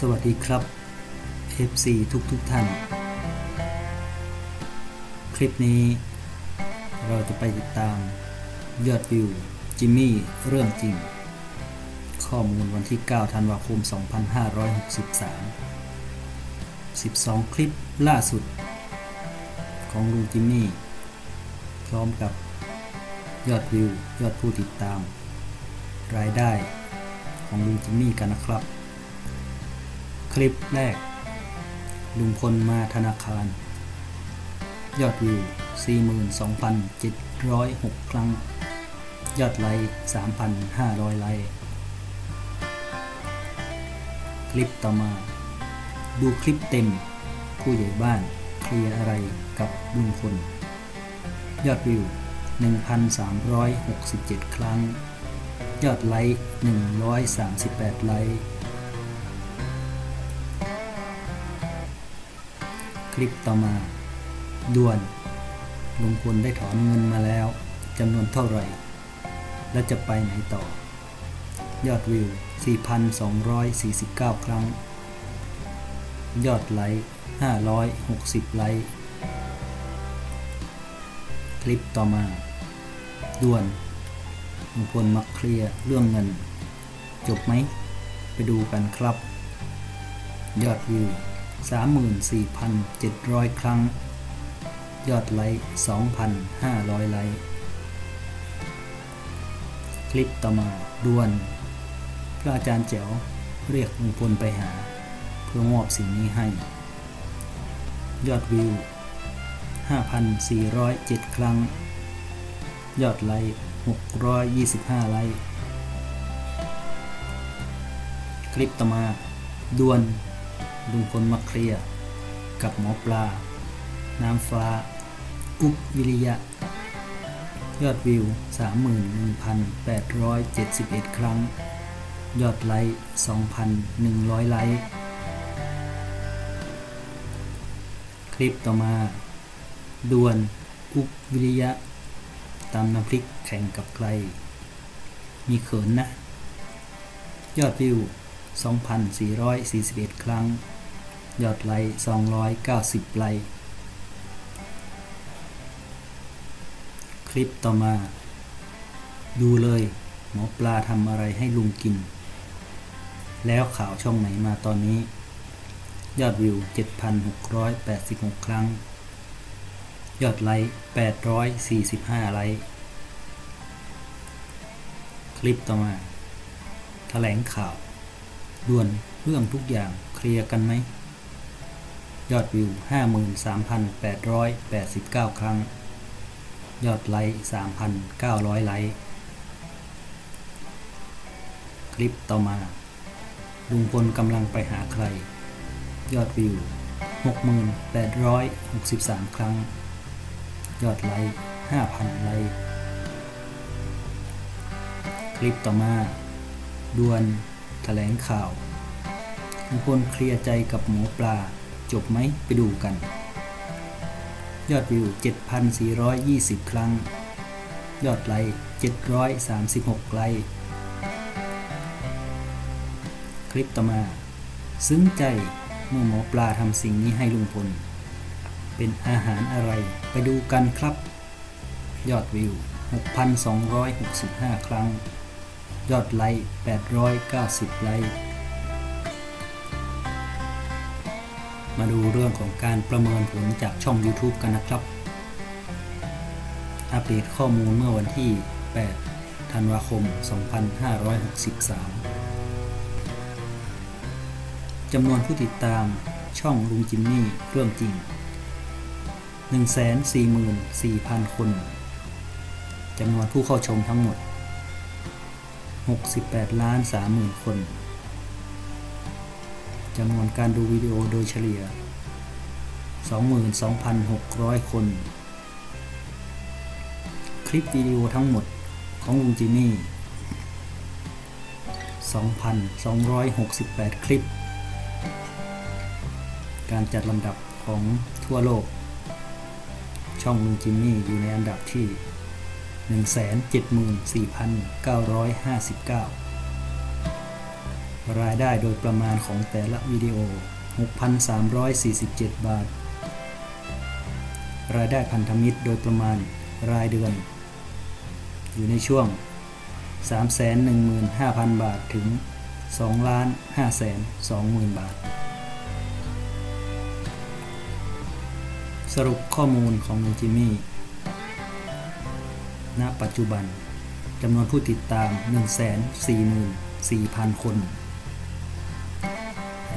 สวัสดีครับ FC ทุกทุกท่าน คลิปนี้ เราจะไปติดตามยอดวิว จิมมี่เรื่องจริง ข้อมูลวันที่ 9 ธันวาคม 2563 12 คลิปล่าสุด ของลุงจิมมี่ พร้อมกับยอดวิว ยอดผู้ติดตาม รายได้ของลุงจิมมี่กันนะครับ คลิปแรก ลุงพลมาธนาคาร ยอดวิว 42,706 ครั้ง ยอดไลค์3,500 ไลค์คลิปต่อมา ดูคลิปเต็ม ผู้ใหญ่บ้านเคลียอะไรกับลุงพลยอดวิว 1,367 ครั้ง ยอดไลค์138 ไลค์ คลิปต่อมา ด่วนลุงพลได้ถอนเงินมาแล้วจำนวนเท่าไหร่ และจะไปไหนต่อ ยอดวิว 4,249 ครั้ง ยอดไลค์ 560 ไลค์ คลิปต่อมา ด่วนลุงพลมาเคลียร์เรื่องเงิน จบไหม ไปดูกันครับ ยอดวิว 34,700 ครั้ง ยอดไลค์ 2,500 ไลค์ คลิปต่อมาด่วน พระอาจารย์แจ๋วเรียกลุงพลไปหา เพื่อมอบสิ่งนี้ให้ ยอดวิว 5,407 ครั้ง ยอดไลค์ 625 ไลค์ คลิปต่อมาด่วน ลุงพลมาเคลียร์กับหมอปลา น้ำฟ้า อุบวิริยะ ยอดวิว 31,871 ครั้ง ยอดไลค์ 2,100 ไลค์ คลิปต่อมา ดวน อุบวิริยะ ตามน้ำพริกแข่งกับใคร มีเขินนะ ยอดวิว 2,441 ครั้ง ยอดไลค์290 ไลค์คลิปต่อมา ดูเลย หมอปลาทำอะไรให้ลุงกิน แล้วข่าวช่องไหนมาตอนนี้ ยอดวิว 7,686 ครั้ง ยอดไลค์845 ไลค์คลิปต่อมา แถลงข่าว ด่วนเรื่องทุกอย่างเคลียร์กันไหม ยอดวิว 53,889 ครั้ง ยอดไลค์ 3,900 ไลค์ คลิปต่อมา ลุงพลกำลังไปหาใคร ยอดวิว 6,863 ครั้ง ยอดไลค์ 5,000 ไลค์ คลิปต่อมา ด่วน ถลงข่าวลุงพลเคลียร์ใจกับหมอปลา จบไหมไปดูกัน ยอดวิว 7,420 ครั้ง ยอดไลค์736 ไลค์คลิปต่อมา ซึ้งใจเมื่อหมอปลาทำสิ่งนี้ให้ลุงพล เป็นอาหารอะไรไปดูกันครับ ยอดวิว 6,265 ครั้ง ยอดไลค์ 890 ไลค์ มาดูเรื่องของการประเมินผลจากช่อง YouTube กันนะครับ อัปเดตข้อมูลเมื่อวันที่ 8 ธันวาคม 2563 จำนวนผู้ติดตามช่องลุงจิมมี่เรื่องจริง 144,000 คน จำนวนผู้เข้าชมทั้งหมด 68 ล้าน 30,000 คน จำนวนการดูวิดีโอโดยเฉลี่ย 22,600 คน คลิปวิดีโอทั้งหมดของลุงจิมมี่ 2,268 คลิป การจัดลำดับของทั่วโลก ช่องลุงจิมมี่อยู่ในอันดับที่ 174,959 รายได้โดยประมาณของแต่ละวิดีโอ 6,347 บาท รายได้พันธมิตรโดยประมาณรายเดือน อยู่ในช่วง 315,000 บาทถึง 2,520,000 บาท สรุปข้อมูลของลุงจิมี่ ณปัจจุบันจำนวนผู้ติดตาม 144,000 คน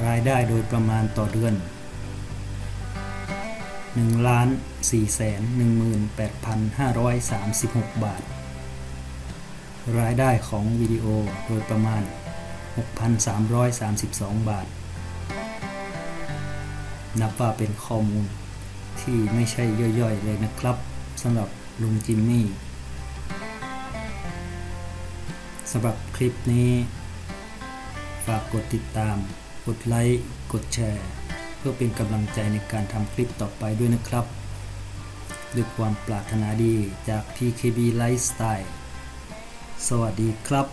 รายได้โดยประมาณต่อเดือน 1,418,536 บาท รายได้ของวิดีโอโดยประมาณ 6,332 บาท นับว่าเป็นข้อมูลที่ไม่ใช่ย่อยๆเลยนะครับสำหรับลุงจิมมี่ สำหรับคลิปนี้ ฝากกดติดตาม กดไลค์ กดแชร์ เพื่อเป็นกำลังใจในการทำคลิปต่อไปด้วยนะครับด้วยความปรารถนาดีจาก tkb Lifestyle สวัสดีครับ